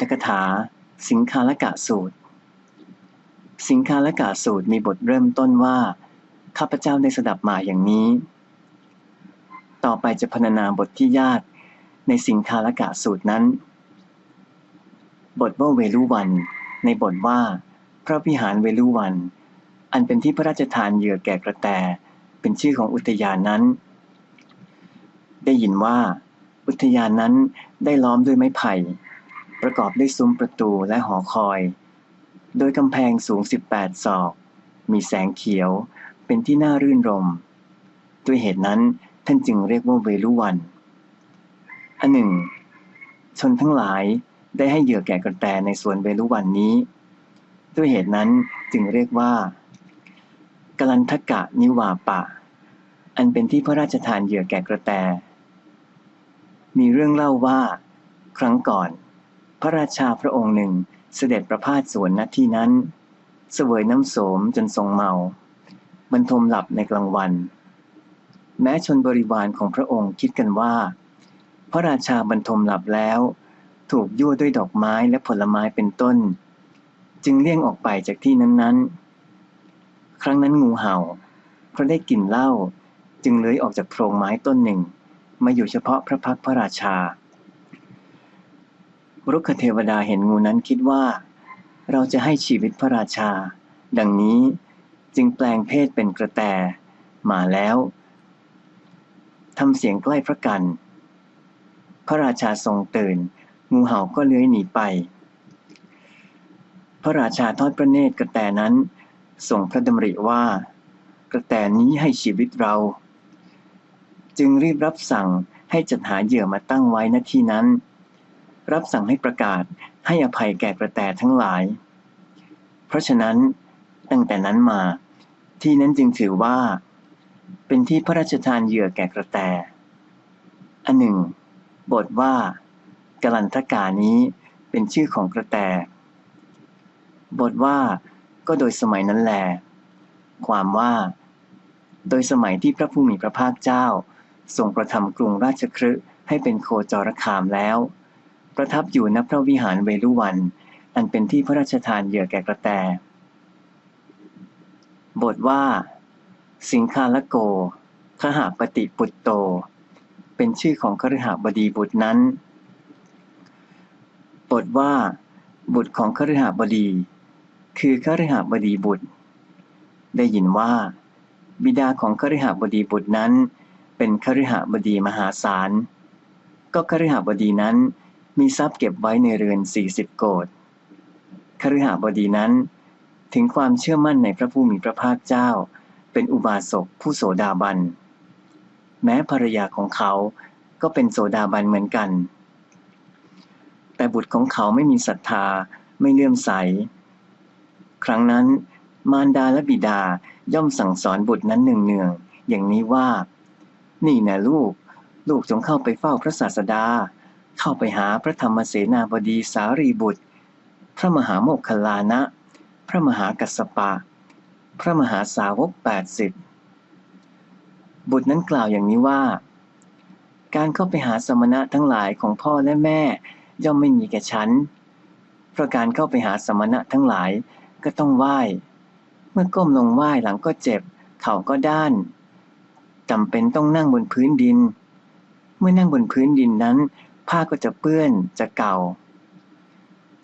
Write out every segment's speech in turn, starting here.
ฐกถา สิงคาลกะสูตร สิงคาลกะสูตรมีบทเริ่มต้นว่า ข้าพเจ้าได้สดับมาอย่างนี้ ต่อไปจะพรรณนาบทที่ยากในสิงคาลกะสูตรนั้น บทว่าเวลุวัน ในบทว่า พระวิหารเวลุวัน อันเป็นที่พระราชทานเหยื่อแก่กระแต เป็นชื่อของอุทยานนั้น ได้ยินว่า อุทยานนั้นได้ล้อมด้วยไม้ไผ่ ประกอบด้วยซุ้มประตูและหอคอย โดยกำแพงสูง 18 ศอก มีแสงเขียวเป็นที่น่ารื่นรม ด้วยเหตุนั้นท่านจึงเรียกว่าเวลุวัน อันหนึ่ง ชนทั้งหลายได้ให้เหยื่อแก่กระแตในสวนเวลุวันนี้ ด้วยเหตุนั้นจึงเรียกว่ากลันทกะนิวาปะ อันเป็นที่พระราชทานเหยื่อแก่กระแต มีเรื่องเล่าว่า ครั้งก่อน พระราชาพระองค์หนึ่งเสด็จประพาสสวนณที่นั้น เสวยน้ำโสมจนทรงเมา บรรทมหลับในกลางวัน แม้ชนบริวารของพระองค์คิดกันว่า พระราชาบรรทมหลับแล้ว ถูกยั่วด้วยดอกไม้และผลไม้เป็นต้น จึงเลี่ยงออกไปจากที่นั้นๆ ครั้งนั้นงูเห่า เพราะได้กลิ่นเหล้าจึงเลื้อยออกจากโพรงไม้ต้นหนึ่ง มาอยู่เฉพาะพระพักพระราชา รุกขเทวดาเห็นงูนั้นคิดว่า เราจะให้ชีวิตพระราชา ดังนี้จึงแปลงเพศเป็นกระแต มาแล้วทำเสียงใกล้พระกัน พระราชาทรงตื่น งูเห่าก็เลื้อยหนีไป พระราชาทอดพระเนตรกระแตนั้นทรงพระดำริว่า กระแตนี้ให้ชีวิตเรา จึงรีบรับสั่งให้จัดหาเหยื่อมาตั้งไว้ณที่นั้น รับสั่งให้ประกาศให้อภัยแก่กระแตทั้งหลาย เพราะฉะนั้นตั้งแต่นั้นมา ที่นั้นจึงถือว่า เป็นที่พระราชทานเหยื่อแก่กระแต อันหนึ่ง บทว่ากลันทกานี้เป็นชื่อของกระแต บทว่าก็โดยสมัยนั้นแล ความว่า โดยสมัยที่พระผู้มีพระภาคเจ้าทรงประทำกรุงราชครึให้เป็นโคจรคามแล้ว ประทับอยู่ณพระวิหารเวลุวัน อันเป็นที่พระราชทานเหยื่อแก่กระแต บทว่า สิงคาลโกขหาปฏิปุตโต เป็นชื่อของคฤหบดีบุตรนั้น บทว่า บุตรของคฤหบดี คือคฤหบดีบุตร ได้ยินว่า บิดาของคฤหบดีบุตรนั้น เป็นคฤหบดีมหาศาลก็คฤหบดีนั้น มีทรัพย์เก็บไว้ในเรือนสี่สิบโกดคฤหบดีนั้น ถึงความเชื่อมั่นในพระผู้มีพระภาคเจ้า เป็นอุบาสกผู้โสดาบัน แม้ภรรยาของเขาก็เป็นโสดาบันเหมือนกัน แต่บุตรของเขาไม่มีศรัทธาไม่เลื่อมใส ครั้งนั้น มารดาและบิดาย่อมสั่งสอนบุตรนั้นเนืองๆอย่างนี้ว่า นี่นะลูก ลูกจงเข้าไปเฝ้าพระศาสดา เข้าไปหาพระธรรมเสนาบดีสารีบุตร พระมหาโมคคลานะ พระมหากัสสปะ พระมหาสาวกแปดสิบบุตรนั้นกล่าวอย่างนี้ว่า การเข้าไปหาสมณะทั้งหลายของพ่อและแม่ ย่อมไม่มีแก่ฉัน เพราะการเข้าไปหาสมณะทั้งหลายก็ต้องไหว้ เมื่อก้มลงไหว้หลังก็เจ็บ เข่าก็ด้านจำเป็นต้องนั่งบนพื้นดิน เมื่อนั่งบนพื้นดินนั้น ผ้าก็จะเปื้อนจะเก่า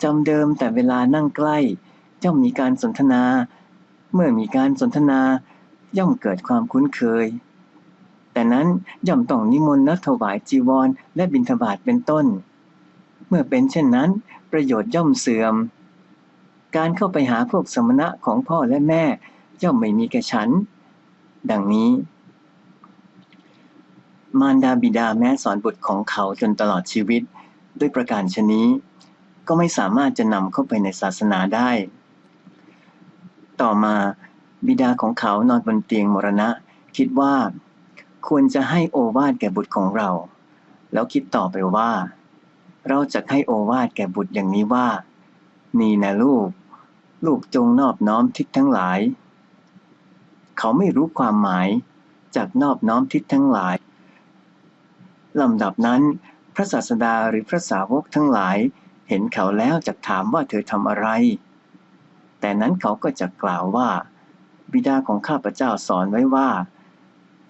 จำเดิมแต่เวลานั่งใกล้ย่อมมีการสนทนา เมื่อมีการสนทนา ย่อมเกิดความคุ้นเคย แต่นั้นย่อมต้องนิมนต์และถวายจีวรและบิณฑบาตเป็นต้น เมื่อเป็นเช่นนั้น ประโยชน์ย่อมเสื่อม การเข้าไปหาพวกสมณะของพ่อและแม่ ย่อมไม่มีแก่ฉัน ดังนี้ มารดาบิดาแม้สอนบุตรของเขาจนตลอดชีวิต ด้วยประการชนี้ ก็ไม่สามารถจะนำเข้าไปในศาสนาได้ ต่อมาบิดาของเขานอนบนเตียงมรณะ คิดว่า ควรจะให้โอวาทแก่บุตรของเรา แล้วคิดต่อไปว่า เราจะให้โอวาทแก่บุตรอย่างนี้ว่า นี่นะลูก ลูกจงนอบน้อมทิศทั้งหลาย เขาไม่รู้ความหมายจากนอบน้อมทิศทั้งหลาย ลำดับนั้น พระศาสดาหรือพระสาวกทั้งหลาย เห็นเขาแล้วจะถามว่าเธอทำอะไร แต่นั้นเขาก็จะกล่าวว่า บิดาของข้าพเจ้าสอนไว้ว่า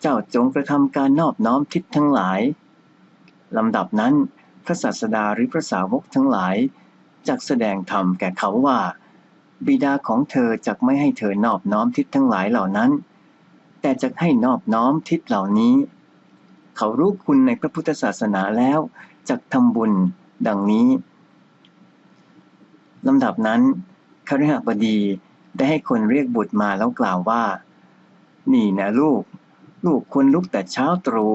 เจ้าจงกระทำการนอบน้อมทิศทั้งหลายลำดับนั้น พระศาสดาหรือพระสาวกทั้งหลายจักแสดงธรรมแก่เขาว่า บิดาของเธอจักไม่ให้เธอนอบน้อมทิศทั้งหลายเหล่านั้น แต่จะให้นอบน้อมทิศเหล่านี้ เขารู้คุณในพระพุทธศาสนาแล้วจักทำบุญดังนี้ลำดับนั้นคฤหบดีได้ให้คนเรียกบุตรมาแล้วกล่าวว่า นี่นะลูก ลูกควรลุกแต่เช้าตรู่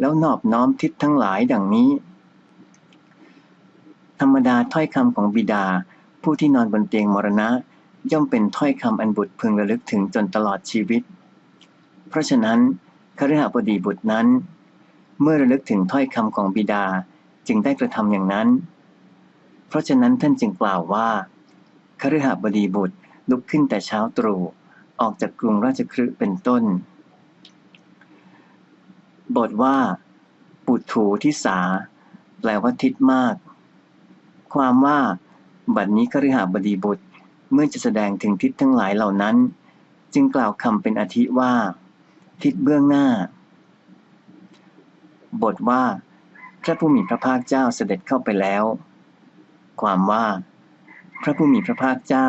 แล้วนอบน้อมทิศทั้งหลายดังนี้ ธรรมดาถ้อยคำของบิดา ผู้ที่นอนบนเตียงมรณะ ย่อมเป็นถ้อยคำอันบุตรพึงระลึกถึงจนตลอดชีวิต เพราะฉะนั้นคฤหบดีบุตรนั้น เมื่อระลึกถึงถ้อยคำของบิดาจึงได้กระทำอย่างนั้น เพราะฉะนั้นท่านจึงกล่าวว่าคฤหบดีบุตรลุกขึ้นแต่เช้าตรู่ออกจากกรุงราชคฤห์เป็นต้น บทว่า ปุถูทิสา แปลว่าทิศมาก ความว่า บัดนี้คฤหบดีบุตรเมื่อจะแสดงถึงทิศทั้งหลายเหล่านั้น จึงกล่าวคำเป็นอาทิว่า ทิศเบื้องหน้า บทว่า พระผู้มีพระภาคเจ้าเสด็จเข้าไปแล้ว ความว่า พระผู้มีพระภาคเจ้า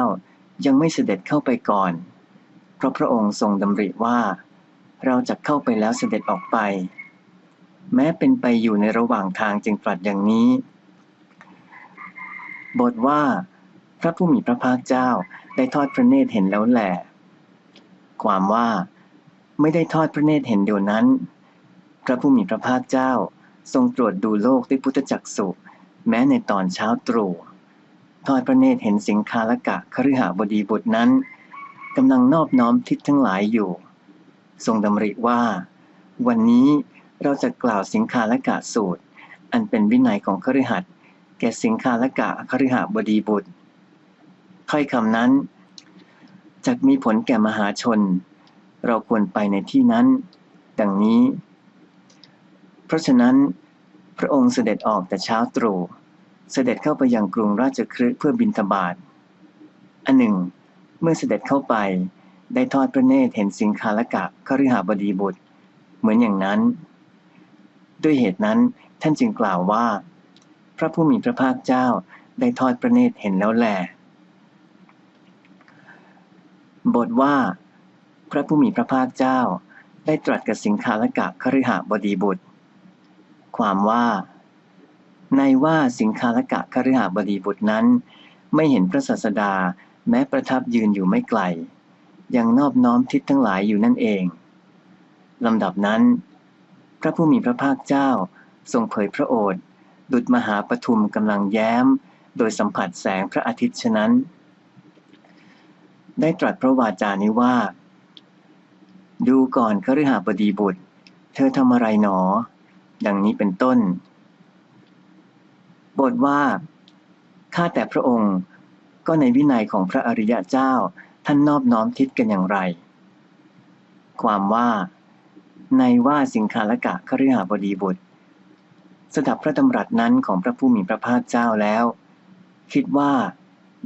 ยังไม่เสด็จเข้าไปก่อน เพราะพระองค์ทรงดำริว่า เราจะเข้าไปแล้วเสด็จออกไป แม้เป็นไปอยู่ในระหว่างทางจึงตรัสอย่างนี้ บทว่า พระผู้มีพระภาคเจ้าได้ทอดพระเนตรเห็นแล้วแหละความว่า ไม่ได้ทอดพระเนตรเห็นเดียวนั้น พระผู้มีพระภาคเจ้า ทรงตรวจดูโลกด้วยพุทธจักสุแม้ในตอนเช้าตรู่ทอดพระเนตรเห็นสิงคาลกะคฤหบดีบุตรนั้นกำลังนอบน้อมทิศทั้งหลายอยู่ ทรงดำริว่า วันนี้เราจะกล่าวสิงคาลกะสูตร อันเป็นวินัยของคฤหัสถ์แก่สิงคาลกะคฤหบดีบุตรถ้อยคำนั้นจะมีผลแก่มหาชน เราควรไปในที่นั้น ดังนี้ เพราะฉะนั้นพระองค์เสด็จออกแต่เช้าตรู่เสด็จเข้าไปยังกรุงราชคฤห์เพื่อบินทบาทอันหนึ่ง เมื่อเสด็จเข้าไปได้ทอดพระเนตรเห็นสิงคาลกะคฤหบดีบุตร เหมือนอย่างนั้น ด้วยเหตุนั้นท่านจึงกล่าวว่า พระผู้มีพระภาคเจ้าได้ทอดพระเนตรเห็นแล้วแล บทว่า พระผู้มีพระภาคเจ้าได้ตรัสกับสิงคาลกะคฤหบดีบุตร ความว่า ในว่าสิงคาลกะคฤหบดีบุตรนั้น ไม่เห็นพระศาสดาแม้ประทับยืนอยู่ไม่ไกล ยังนอบน้อมทิศทั้งหลายอยู่นั่นเองลำดับนั้น พระผู้มีพระภาคเจ้าทรงเผยพระโอษฐ์ดุจมหาปทุมกำลังแย้ม โดยสัมผัสแสงพระอาทิตย์ฉะนั้น ได้ตรัสพระวาจานี้ว่า ดูก่อนคฤหบดีบุตร เธอทำอะไรหนอ ดังนี้เป็นต้น บทว่า ข้าแต่พระองค์ ก็ในวินัยของพระอริยะเจ้าท่านนอบน้อมทิศกันอย่างไร ความว่า ในว่าสิงคาลกะคฤหบดีบุตร สดับพระดำรัสนั้นของพระผู้มีพระภาคเจ้าแล้ว คิดว่า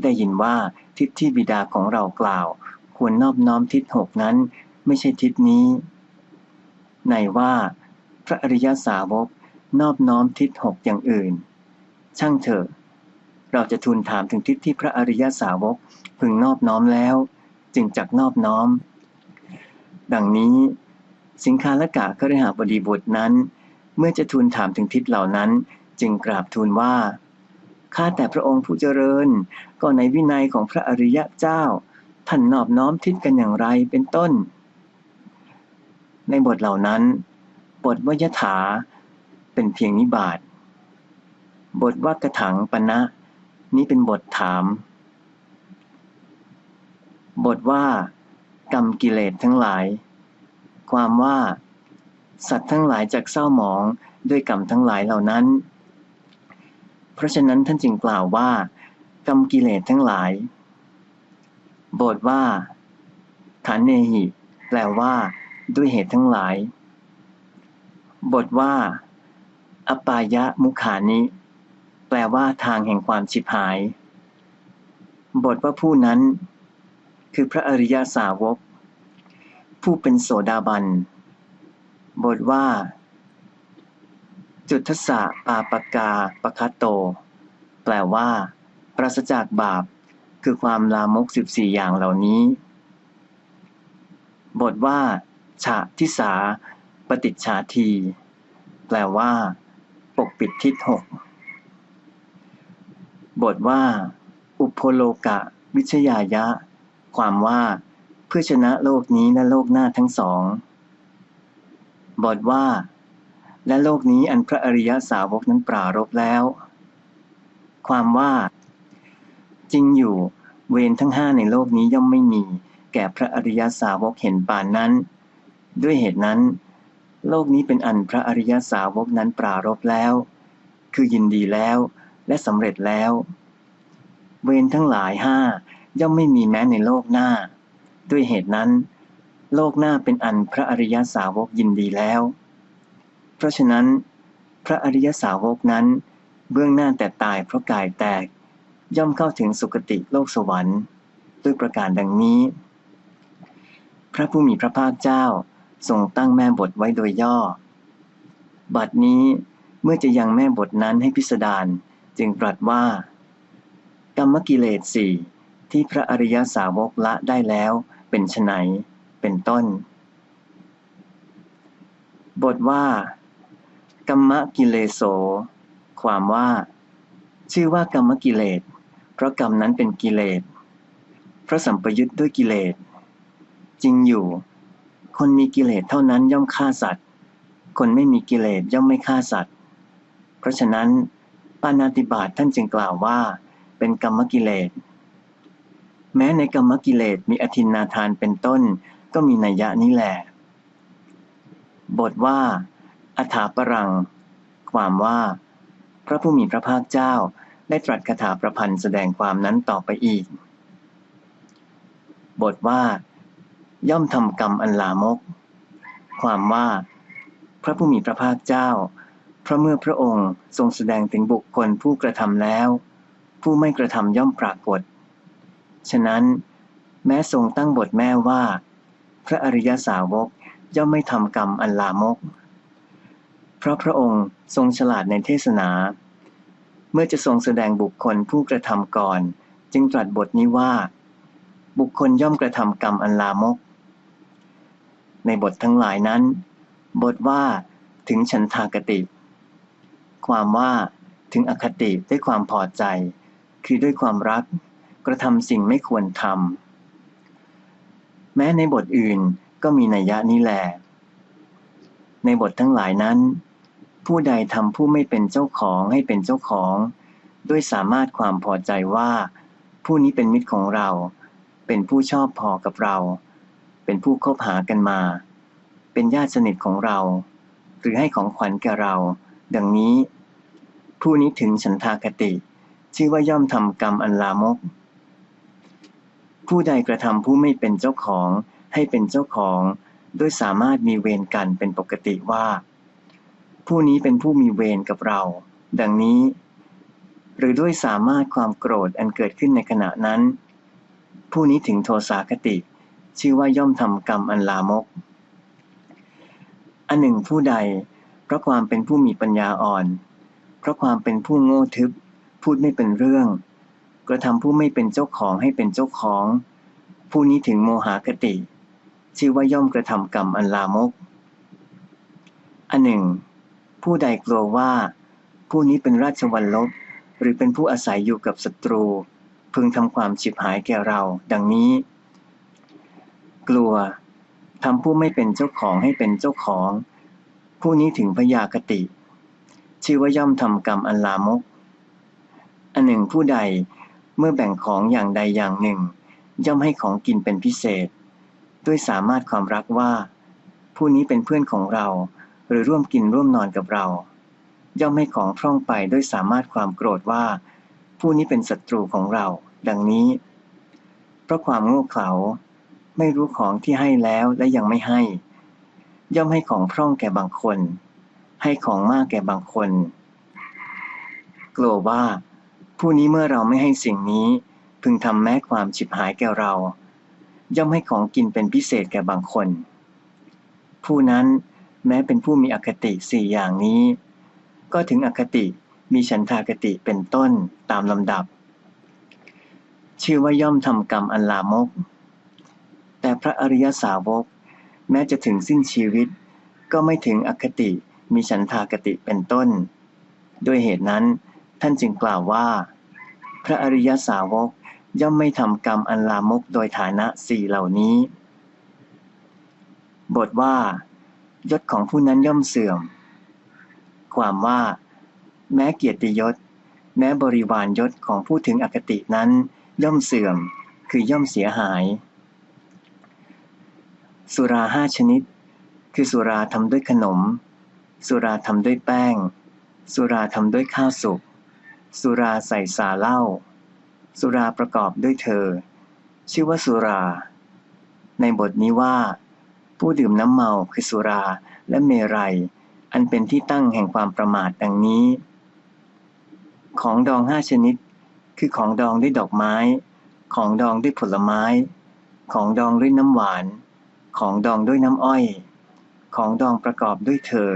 ได้ยินว่าทิศที่บิดาของเรากล่าว ควรนอบน้อมทิศหกนั้น ไม่ใช่ทิศนี้ ในว่า ระอริยสาวกนอบน้อมทิศหกอย่างอื่น ช่างเถอะ เราจะทูลถามถึงทิศที่พระอริยสาวกพึงนอบน้อมแล้ว จึงจักนอบน้อม ดังนี้ สิงคาละกะคฤหบดีบุตรนั้น เมื่อจะทูลถามถึงทิศเหล่านั้นจึงกราบทูลว่าข้าแต่พระองค์ผู้เจริญ ก็ในวินัยของพระอริยะเจ้า ท่านนอบน้อมทิศกันอย่างไรเป็นต้น ในบทเหล่านั้น บทวยถา เป็นเพียงนิบาตบทว่ากระถังปณะนี้เป็นบทถาม บทว่า กรรมกิเลสทั้งหลาย ความว่า สัตว์ทั้งหลายจากเศร้าหมองด้วยกรรมทั้งหลายเหล่านั้น เพราะฉะนั้นท่านจึงกล่าวว่า กรรมกิเลสทั้งหลาย บทว่าฐานเนหิ แปลว่า ด้วยเหตุทั้งหลาย บทว่า อปายะมุขานิ แปลว่าทางแห่งความฉิบหาย บทว่าผู้นั้น คือพระอริยสาวก ผู้เป็นโสดาบัน บทว่า จุดทศะปาปกาปคัตโต แปลว่า ปราศจากบาป คือความลามกสิบสี่อย่างเหล่านี้ บทว่า ฉะทิสา ปฏิจฉาที แปลว่า ปกปิดทิศหกบทว่า อุปโพโลกะ วิชยายะ ความว่าเพื่อชนะโลกนี้และโลกหน้าทั้งสอง บทว่า และโลกนี้อันพระอริยสาวกนั้นปรารบแล้ว ความว่า จริงอยู่ เวรทั้งห้าในโลกนี้ย่อมไม่มี แก่พระอริยสาวกเห็นปานนั้น ด้วยเหตุนั้น โลกนี้เป็นอันพระอริยสาวกนั้นปรารบแล้ว คือยินดีแล้วและสำเร็จแล้ว เวรทั้งหลายห้าย่อมไม่มีแม้ในโลกหน้า ด้วยเหตุนั้น โลกหน้าเป็นอันพระอริยสาวกยินดีแล้ว เพราะฉะนั้น พระอริยสาวกนั้น เบื้องหน้าแต่ตายเพราะกายแตก ย่อมเข้าถึงสุคติโลกสวรรค์ ด้วยประการดังนี้ พระผู้มีพระภาคเจ้า ทรงตั้งแม่บทไว้โดยย่อ บัดนี้เมื่อจะยังแม่บทนั้นให้พิสดารจึงตรัสว่า กรรมกิเลสสี่ที่พระอริยสาวกละได้แล้วเป็นไฉนเป็นต้น บทว่า กรรมกิเลโส ความว่า ชื่อว่ากรรมกิเลส เพราะกรรมนั้นเป็นกิเลส เพราะสัมปยุทธ์ด้วยกิเลส จริงอยู่ คนมีกิเลสเท่านั้นย่อมฆ่าสัตว์ คนไม่มีกิเลสย่อมไม่ฆ่าสัตว์ เพราะฉะนั้นปานาติบาตท่านจึงกล่าวว่า เป็นกรรมกิเลส แม้ในกรรมกิเลสมีอธินนาทานเป็นต้นก็มีนัยยะนี้แหละบทว่าอัฐาปรัง ความว่า พระผู้มีพระภาคเจ้าได้ตรัสคาถาประพันธ์แสดงความนั้นต่อไปอีก บทว่า ย่อมทำกรรมอันลามก ความว่า พระผู้มีพระภาคเจ้าเพราะเมื่อพระองค์ทรงแสดงถึงบุคคลผู้กระทำแล้ว ผู้ไม่กระทำย่อมปรากฏ ฉะนั้น แม้ทรงตั้งบทแม่ว่า พระอริยสาวกย่อมไม่ทำกรรมอันลามก เพราะพระองค์ทรงฉลาดในเทศนา เมื่อจะทรงแสดงบุคคลผู้กระทำก่อน จึงตรัสบทนี้ว่า บุคคลย่อมกระทำกรรมอันลามก ในบททั้งหลายนั้น บทว่าถึงฉันทากติ ความว่าถึงอคติด้วยความพอใจ คือด้วยความรัก กระทำสิ่งไม่ควรทำแม้ในบทอื่นก็มีนัยยะนี้แหละในบททั้งหลายนั้น ผู้ใดทำผู้ไม่เป็นเจ้าของให้เป็นเจ้าของ ด้วยสามารถความพอใจว่า ผู้นี้เป็นมิตรของเรา เป็นผู้ชอบพอกับเรา เป็นผู้คบหากันมา เป็นญาติสนิทของเรา หรือให้ของขวัญแก่เรา ดังนี้ ผู้นี้ถึงฉันทากติ ชื่อว่าย่อมทำกรรมอันลามก ผู้ใดกระทำผู้ไม่เป็นเจ้าของ ให้เป็นเจ้าของด้วยสามารถมีเวรกันเป็นปกติว่า ผู้นี้เป็นผู้มีเวรกับเรา ดังนี้ หรือด้วยสามารถความโกรธอันเกิดขึ้นในขณะนั้น ผู้นี้ถึงโทสาคติ ชื่อว่าย่อมทำกรรมอันลามก อันหนึ่งผู้ใด เพราะความเป็นผู้มีปัญญาอ่อน เพราะความเป็นผู้โง่ทึบ พูดไม่เป็นเรื่อง กระทำผู้ไม่เป็นเจ้าของให้เป็นเจ้าของ ผู้นี้ถึงโมหคติ ชื่อว่าย่อมกระทำกรรมอันลามก อันหนึ่ง ผู้ใดกลัวว่า ผู้นี้เป็นราชวัลลบหรือเป็นผู้อาศัยอยู่กับศัตรู พึงทำความฉิบหายแก่เรา ดังนี้ กลัวทำผู้ไม่เป็นเจ้าของให้เป็นเจ้าของ ผู้นี้ถึงพยาคติ ชื่อว่าย่อมทำกรรมอันลามก อันหนึ่งผู้ใดเมื่อแบ่งของอย่างใดอย่างหนึ่ง ย่อมให้ของกินเป็นพิเศษ ด้วยสามารถความรักว่า ผู้นี้เป็นเพื่อนของเรา หรือร่วมกินร่วมนอนกับเรา ย่อมให้ของพร่องไปด้วยสามารถความโกรธว่า ผู้นี้เป็นศัตรูของเรา ดังนี้ เพราะความโง่เขลา ไม่รู้ของที่ให้แล้วและยังไม่ให้ ย่อมให้ของพร่องแก่บางคน ให้ของมากแก่บางคน กลัวว่า ผู้นี้เมื่อเราไม่ให้สิ่งนี้ พึงทำแม้ความฉิบหายแก่เรา ย่อมให้ของกินเป็นพิเศษแก่บางคน ผู้นั้นแม้เป็นผู้มีอคติสี่อย่างนี้ ก็ถึงอคติมีฉันทากติเป็นต้นตามลำดับ ชื่อว่าย่อมทำกรรมอันลามก แต่พระอริยสาวก แม้จะถึงสิ้นชีวิต ก็ไม่ถึงอคติมีฉันทากติเป็นต้น ด้วยเหตุนั้น ท่านจึงกล่าวว่า พระอริยสาวกย่อมไม่ทำกรรมอันลามกโดยฐานะสี่เหล่านี้ บทว่า ยศของผู้นั้นย่อมเสื่อม ความว่า แม้เกียรติยศ แม้บริวารยศของผู้ถึงอคตินั้น ย่อมเสื่อม คือย่อมเสียหาย สุราห้าชนิด คือสุราทำด้วยขนม สุราทำด้วยแป้ง สุราทำด้วยข้าวสุก สุราใส่สาเหล้า สุราประกอบด้วยเธอ ชื่อว่าสุรา ในบทนี้ว่า ผู้ดื่มน้ำเมาคือสุราและเมรัย อันเป็นที่ตั้งแห่งความประมาทดังนี้ ของดองห้าชนิด คือของดองด้วยดอกไม้ ของดองด้วยผลไม้ ของดองด้วยน้ำหวาน ของดองด้วยน้ำอ้อย ของดองประกอบด้วยเธอ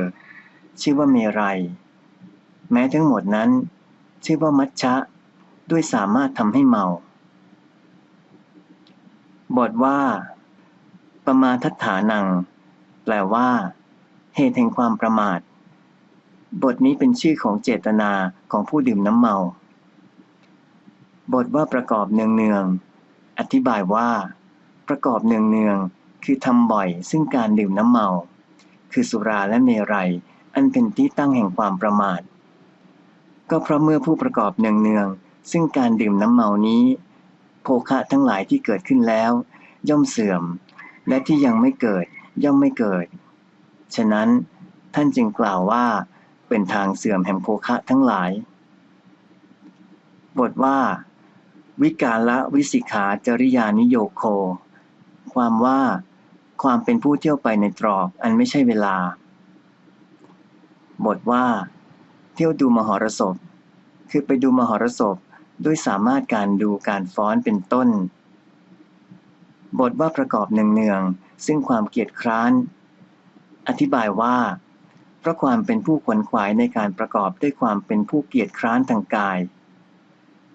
ชื่อว่าเมรัย แม้ทั้งหมดนั้น ชื่อว่ามัชชะ ด้วยสามารถทำให้เมา บทว่าประมาทัฏฐานัง แปลว่า เหตุแห่งความประมาท บทนี้เป็นชื่อของเจตนาของผู้ดื่มน้ำเมา บทว่าประกอบเนืองเนืองๆอธิบายว่า ประกอบเนืองเนืองๆ คือทำบ่อยซึ่งการดื่มน้ำเมา คือสุราและเมรัย อันเป็นที่ตั้งแห่งความประมาท ก็เพราะเมื่อผู้ประกอบเนืองๆซึ่งการดื่มน้ำเมานี้ โภคะทั้งหลายที่เกิดขึ้นแล้ว ย่อมเสื่อม และที่ยังไม่เกิดย่อมไม่เกิด ฉะนั้นท่านจึงกล่าวว่าเป็นทางเสื่อมแห่งโภคะทั้งหลาย บทว่า วิกาละวิสิกขาจริยานิโยโค ความว่า ความเป็นผู้เที่ยวไปในตรอกอันไม่ใช่เวลา บทว่า เที่ยวดูมหรสพ คือไปดูมหรสพด้วยสามารถการดูการฟ้อนเป็นต้น บทว่าประกอบเนืองๆซึ่งความเกียจคร้าน อธิบายว่าเพราะความเป็นผู้ขวนขวายในการประกอบด้วยความเป็นผู้เกียจคร้านทางกาย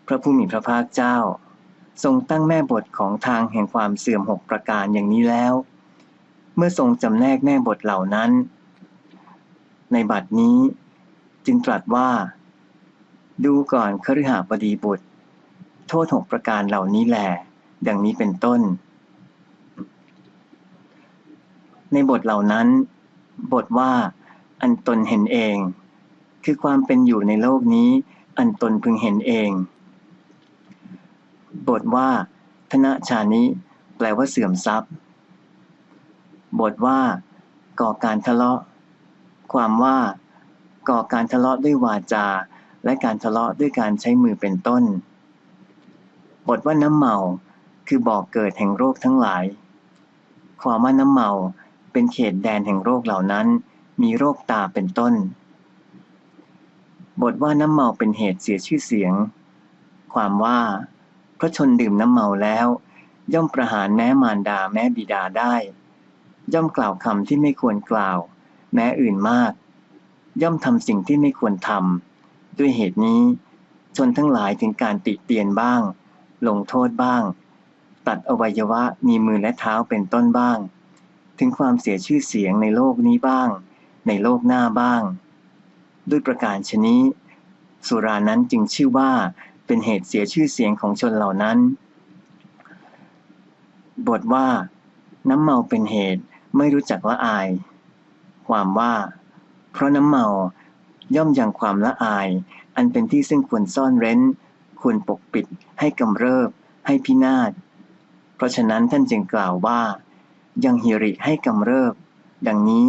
พระผู้มีพระภาคเจ้า ทรงตั้งแม่บทของทางแห่งความเสื่อมหกประการอย่างนี้แล้ว เมื่อทรงจำแนกแม่บทเหล่านั้น ในบัดนี้จึงตรัสว่า ดูก่อนคฤหบดีบุตร โทษหกประการเหล่านี้แหลดังนี้เป็นต้น ในบทเหล่านั้น บทว่า อันตนเห็นเอง คือความเป็นอยู่ในโลกนี้ อันตนพึงเห็นเอง บทว่า ธนะชานิแปลว่าเสื่อมทรัพย์ บทว่า ก่อการทะเลาะ ความว่า ก่อการทะเลาะด้วยวาจา และการทะเลาะด้วยการใช้มือเป็นต้น บทว่าน้ำเมา คือบ่อกเกิดแห่งโรคทั้งหลาย ความว่าน้ำเมาเป็นเขตแดนแห่งโรคเหล่านั้น มีโรคตาเป็นต้น บทว่าน้ำเมาเป็นเหตุเสียชื่อเสียง ความว่าเพราะชนดื่มน้ำเมาแล้ว ย่อมประหารแม้มารดาแม้บิดาได้ ย่อมกล่าวคำที่ไม่ควรกล่าว แม้อื่นมาก ย่อมทำสิ่งที่ไม่ควรทำด้วยเหตุนี้ ชนทั้งหลายถึงการติเตียนบ้าง ลงโทษบ้าง ตัดอวัยวะมีมือและเท้าเป็นต้นบ้าง ถึงความเสียชื่อเสียงในโลกนี้บ้าง ในโลกหน้าบ้าง ด้วยประการชนี้ สุรานั้นจึงชื่อว่าเป็นเหตุเสียชื่อเสียงของชนเหล่านั้น บทว่า น้ำเมาเป็นเหตุ ไม่รู้จักละอาย ความว่า เพราะน้ำเมาย่อมยังความละอาย อันเป็นที่ซึ่งควรซ่อนเร้น ควรปกปิด ให้กำเริบ ให้พินาศ เพราะฉะนั้นท่านจึงกล่าวว่า ยังหิริให้กำเริบ ดังนี้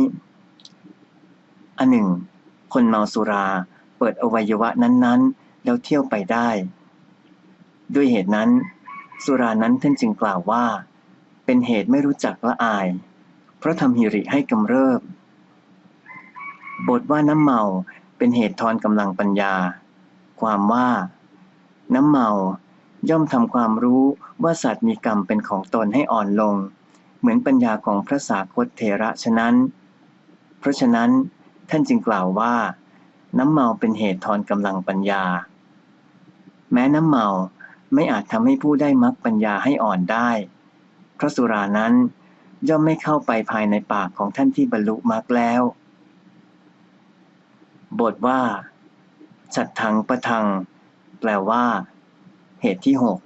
อันหนึ่ง คนเมาสุราเปิดอวัยวะนั้นๆ แล้วเที่ยวไปได้ ด้วยเหตุนั้น สุรานั้นท่านจึงกล่าวว่า เป็นเหตุไม่รู้จักละอาย เพราะทำหิริให้กำเริบ บทว่าน้ำเมาเป็นเหตุทอนกำลังปัญญา ความว่า น้ำเมาย่อมทำความรู้ว่าสัตว์มีกรรมเป็นของตนให้อ่อนลง เหมือนปัญญาของพระสาคตเทระฉะนั้น เพราะฉะนั้นท่านจึงกล่าวว่า น้ำเมาเป็นเหตุทอนกำลังปัญญา แม้น้ำเมาไม่อาจทำให้ผู้ได้มรรคปัญญาให้อ่อนได้ เพราะสุรานั้น ย่อมไม่เข้าไปภายในปากของท่านที่บรรลุมรรคแล้ว บทว่า สัตทังประทัง แปลว่า เหตุที่หก